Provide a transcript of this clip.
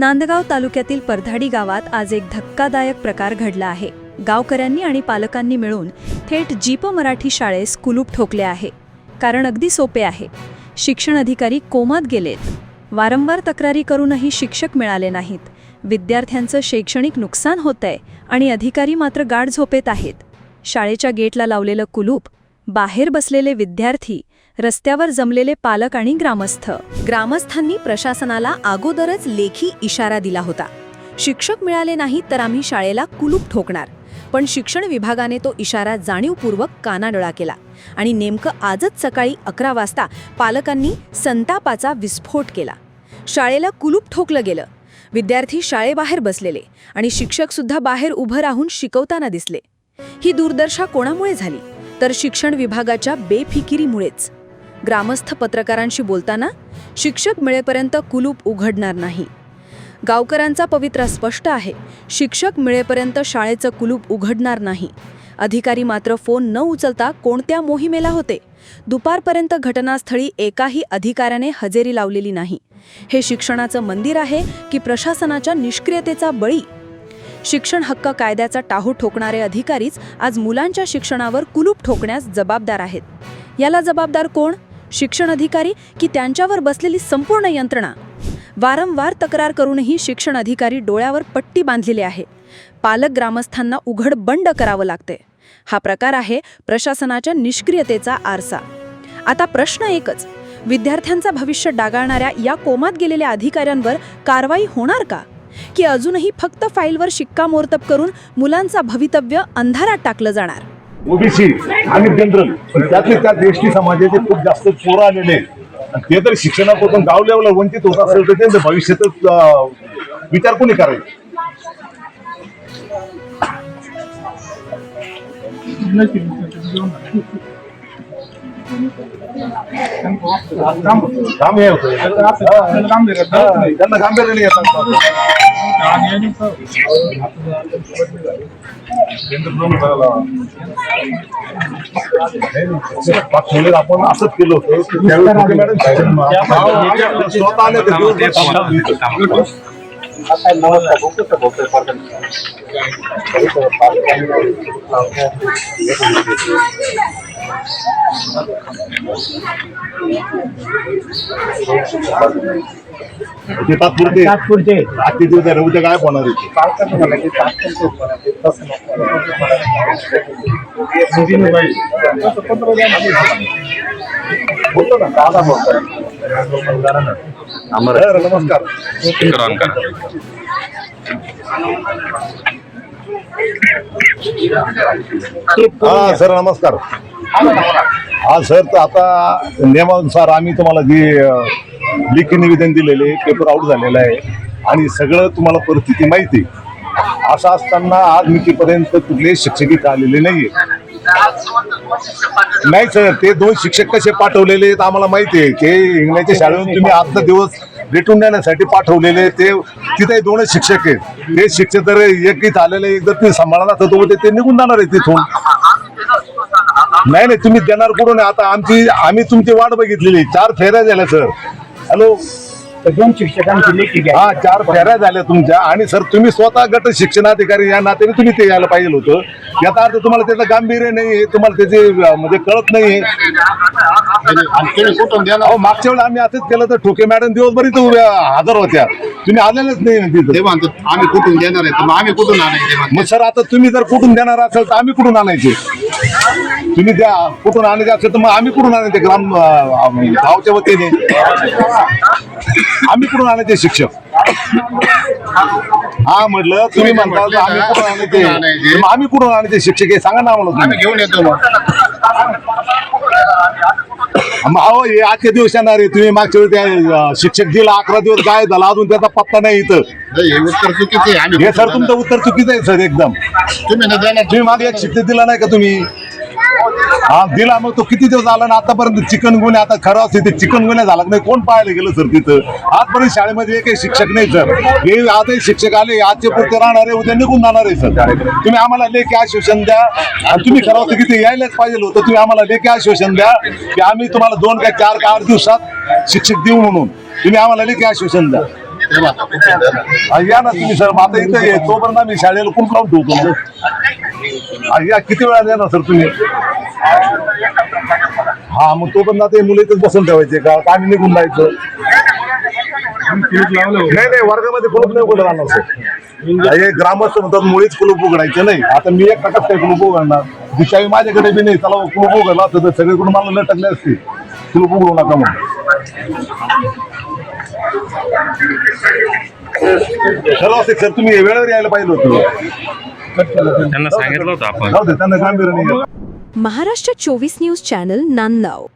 नांदगाव तालुक्यातील परधाडी गावात आज एक धक्कादायक प्रकार घडला आहे. गावकऱ्यांनी आणि पालकांनी मिळून थेट जीप मराठी शाळेस कुलूप ठोकले आहे. कारण अगदी सोपे आहे. शिक्षण अधिकारी कोमात गेलेत. वारंवार तक्रारी करूनही शिक्षक मिळाले नाहीत. विद्यार्थ्यांचं शैक्षणिक नुकसान होतंय आणि अधिकारी मात्र गाढ झोपेत आहेत. शाळेच्या गेटला लावलेलं कुलूप बाहेर बसलेले विद्यार्थी रस्त्यावर जमलेले पालक आणि ग्रामस्थ. ग्रामस्थांनी प्रशासनाला अगोदरच लेखी इशारा दिला होता. शिक्षक मिळाले नाही तर आम्ही शाळेला कुलूप ठोकणार. पण शिक्षण विभागाने तो इशारा जाणीवपूर्वक कानाडोळा केला आणि नेमकं आजच सकाळी अकरा वाजता पालकांनी संतापाचा विस्फोट केला. शाळेला कुलूप ठोकलं गेलं. विद्यार्थी शाळेबाहेर बसलेले आणि शिक्षकसुद्धा बाहेर उभं राहून शिकवताना दिसले. ही दुर्दशा कोणामुळे झाली? तर शिक्षण विभागाच्या बेफिकिरीमुळेच. ग्रामस्थ पत्रकारांशी बोलताना शिक्षक मिळेपर्यंत कुलूप उघडणार नाही. गावकऱ्यांचा पवित्रा स्पष्ट आहे शिक्षक मिळेपर्यंत शाळेचं कुलूप उघडणार नाही. अधिकारी मात्र फोन न उचलता कोणत्या मोहिमेला होते? दुपारपर्यंत घटनास्थळी एकाही अधिकाऱ्याने हजेरी लावलेली नाही. हे शिक्षणाचं मंदिर आहे की प्रशासनाच्या निष्क्रियतेचा बळी? शिक्षण हक्क कायद्याचा टाहू ठोकणारे अधिकारीच आज मुलांच्या शिक्षणावर कुलूप ठोकण्यास जबाबदार आहेत. याला जबाबदार कोण? शिक्षण अधिकारी की त्यांच्यावर बसलेली संपूर्ण यंत्रणा. वारंवार तक्रार करूनही शिक्षण अधिकारी डोळ्यावर पट्टी बांधलेली आहे. पालक ग्रामस्थांना उघड बंड करावं लागते हा प्रकार आहे प्रशासनाच्या निष्क्रियतेचा आरसा. आता प्रश्न एकच विद्यार्थ्यांचा भविष्य डागाळणाऱ्या या कोमात गेलेल्या अधिकाऱ्यांवर कारवाई होणार का? की अजूनही फक्त फाईलवर शिक्कामोर्तब करून मुलांचा भवितव्य अंधारात टाकलं जाणार? ओबीसी आणि जनरल. त्यातले त्या देशी समाजाचे खूप जास्त चोर आलेले आहेत. ते तर शिक्षणापासून गाव लेवलला वंचित होत असेल तर त्यांचं भविष्यातच विचार कोणी करायचा? काम हे होतं. त्यांना गांभीर्याने येतात. पाठवले आपण असंच केलं होतं की त्यावेळी कुठे मॅडम शिक्षण- स्वतः आले ते दिवसभर थांबले होते. ते तात्पुरते तात्पुरते आजचे दिवस आहे उद्या काय होणार आहे बोलतो ना दादा बोलतो सर, नमस्कार. हा सर नमस्कार. हा सर तर आता नियमानुसार आम्ही तुम्हाला जे अं, लेखी निवेदन दिलेले पेपर आउट झालेलं आहे आणि सगळं तुम्हाला परिस्थिती माहिती आहे. असं असताना आज मितीपर्यंत कुठले शिक्षक इथं आलेले नाहीये. नाही सर ते दोन शिक्षक कसे पाठवलेले आहेत आम्हाला माहिती आहे. ते इंग्लंडच्या शाळेतून तुम्ही आजचा दिवस भेटून देण्यासाठी पाठवलेले ते तिथे दोनच शिक्षक आहेत. ते शिक्षक जर एक इथं आलेले एक जर तुम्ही सांभाळणार तर तो ते निघून जाणार आहे तिथून. नाही नाही तुम्ही देणार कुठून आहे? आता आमची आम्ही तुमची वाट बघितलेली. चार फेऱ्या झाल्या सर. हॅलो? दोन शिक्षकांची लेखी घ्या. हा चार फेऱ्या झाल्या तुमच्या. आणि सर तुम्ही स्वतः गट शिक्षणाधिकारी या नात्याने तुम्ही ते यायला पाहिजे होतं. याचा अर्थ तुम्हाला त्याचं गांभीर्य नाही तुम्हाला त्याचे म्हणजे कळत नाही अहो मागच्या वेळेला आम्ही असंच केलं तर ठोके मॅडम दिवसभर इथं उभ्या हजर होत्या. तुम्ही आलेलेच नाही तिथं. ते म्हणतात आम्ही कुठून देणार आहे? मग आम्ही कुठून आणायचे. मग सर आता तुम्ही जर कुठून देणार असेल तर आम्ही कुठून आणायचे? तुम्ही द्या कुठून आणायचे असेल तर मग आम्ही कुठून आणायचे? ग्राम गावच्या वतीने. आम्ही कुठून आणायचे शिक्षक? हा म्हटलं तुम्ही म्हणता तर आम्ही कुठून आणायचे? मग आम्ही कुठून आणायचे शिक्षक? हे सांगा ना आम्हाला आम्ही तुम्ही घेऊन येतो मग. मग अहो हे आजचे दिवस येणार आहे. तुम्ही मागच्या वेळी त्या शिक्षक दिला अकरा दिवस काय झाला. अजून त्याचा पत्ता नाही इथं. हे उत्तर चुकीचं आहे. हे सर तुमचं उत्तर चुकीचं आहे सर एकदम? तुम्ही न तुम्ही मागे एक शिक्षक दिला नाही का तुम्ही? हा दिला मग तो किती दिवस झाला ना आतापर्यंत चिकन गुन्हे आता खरं असते ते चिकन गुन्हे झाला. नाही कोण पाहायला गेलं सर तिथं? आजपर्यंत शाळेमध्ये एकही शिक्षक नाही सर. हे आजही शिक्षक आले आजचे पुरते राहणार आहे उद्या निघून जाणार आहे सर. तुम्ही आम्हाला लेखी आश्वासन द्या. आणि तुम्ही खरं होतं की ते यायलाच पाहिजे होतं तुम्ही आम्हाला लेखी आश्वासन द्या की आम्ही तुम्हाला दोन का चार का आठ दिवसात शिक्षक देऊ म्हणून. तुम्ही आम्हाला लेखी आश्वासन द्या. या ना तुम्ही सर. आता इथं तोपर्यंत आम्ही शाळेला कुंप ठेवतो. या. किती वेळा येणार सर तुम्ही? हा मग तोपर्यंत आता हे मुलं इथेच बसून ठेवायचे का आम्ही निघून जायचं. नाही नाही वर्गामध्ये कुलूप नाही उघडं राहणार सर हे ग्रामस्थ म्हणतात मुळीच कुलूप उघडायचे नाही. आता मी एक टक्काच काही कुलूप उघडणार. ती चावी माझ्याकडे बी नाही. त्याला कुलूप उघडला असतं तर सगळीकडून मला लटकले असते. कुलूप उघडू नका म्हणून. चला सर तुम्ही वेळेवर यायला पाहिजे होतं. त्यांना सांगितलं होतं आपण. त्यांना गांभीर्याने. महाराष्ट्र चोवीस न्यूज चॅनल नांदगाव.